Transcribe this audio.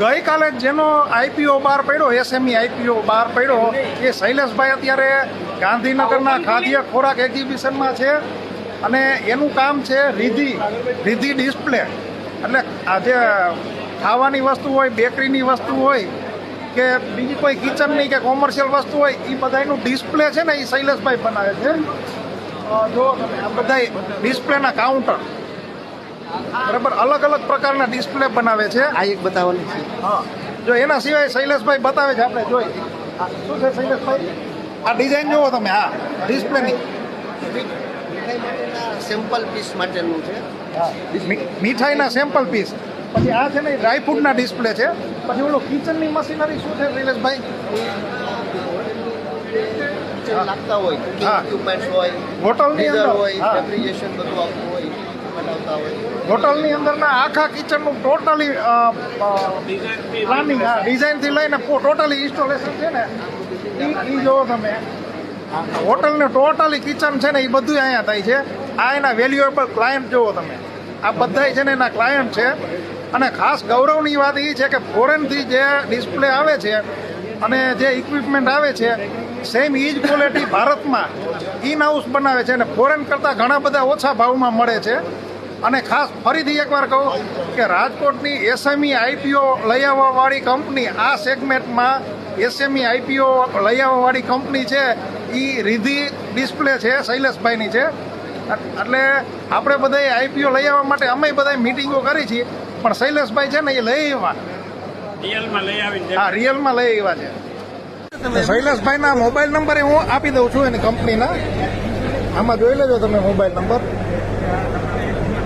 ગઈકાલે જેનો આઈપીઓ બહાર પડ્યો, એસએમઈ આઈપીઓ બહાર પડ્યો, એ શૈલેષભાઈ અત્યારે ગાંધીનગરના ખાદ્ય ખોરાક એક્ઝિબિશનમાં છે અને એનું કામ છે રીધી રીધી ડિસ્પ્લે. એટલે આજે ખાવાની વસ્તુ હોય, બેકરીની વસ્તુ હોય, કે બીજી કોઈ કિચનની કે કોમર્શિયલ વસ્તુ હોય એ બધાનું ડિસ્પ્લે છે ને એ શૈલેષભાઈ બનાવે છે. જો આ બધા ડિસ્પ્લેના કાઉન્ટર. બરાબર અલગ અલગ પ્રકારના ડિસ્પ્લે બનાવે છે. આ એક બતાવવાની છે. હા. જો એના સિવાય શૈલેષભાઈ બતાવે છે આપણે જોઈ. શું છે શૈલેષભાઈ? આ ડિઝાઇન જુઓ તમે હા. ડિસ્પ્લેની મીઠાઈ સેમ્પલ પીસ માટેનું છે. મીઠાઈના સેમ્પલ પીસ પછી આ છે ને ડ્રાયફ્રૂટના ડિસ્પ્લે છે. પછી ઓલો કિચનની મશીનરી શું છે શૈલેષભાઈ? લાગતા હોય. હોટલની અંદર, હોય રેફ્રિજરેશન બધું આવતું હોય. હોટલની અંદરના આખા કિચનનું ટોટલી પ્લાનિંગ ડિઝાઇનથી લઈને ટોટલી ઇન્સ્ટોલેશન છે ને એ જોવો તમે. હોટલનું ટોટલી કિચન છે ને એ બધું અહીંયા થાય છે. આ એના વેલ્યુએબલ ક્લાયન્ટ જુઓ તમે. આ બધાય છે ને એના ક્લાયન્ટ છે. અને ખાસ ગૌરવની વાત એ છે કે ફોરેનથી જે ડિસ્પ્લે આવે છે અને જે ઇક્વિપમેન્ટ આવે છે સેમ ઇજ ક્વોલિટી ભારતમાં ઇન હાઉસ બનાવે છે. અને ફોરેન કરતાં ઘણા બધા ઓછા ભાવમાં મળે છે. અને ખાસ ફરીથી એકવાર કહું કે રાજકોટની એસએમઈ આઈપીઓ લઈ આવવાવાળી કંપની આ સેગમેન્ટમાં એસએમઈ આઈપીઓ લઈ આવવાવાળી કંપની છે એ રીધી ડિસ્પ્લે છે શૈલેષભાઈની છે. એટલે આપણે બધા આઈપીઓ લઈ આવવા માટે અમે બધા મિટિંગો કરી છીએ પણ શૈલેષભાઈ છે ને એ લઈ આવ્યા. હા રિયલમાં લઈ આવ્યા છે. શૈલેષભાઈના મોબાઈલ નંબર હું આપી દઉં છું એની કંપનીના. આમાં જોઈ લેજો તમે મોબાઈલ નંબર.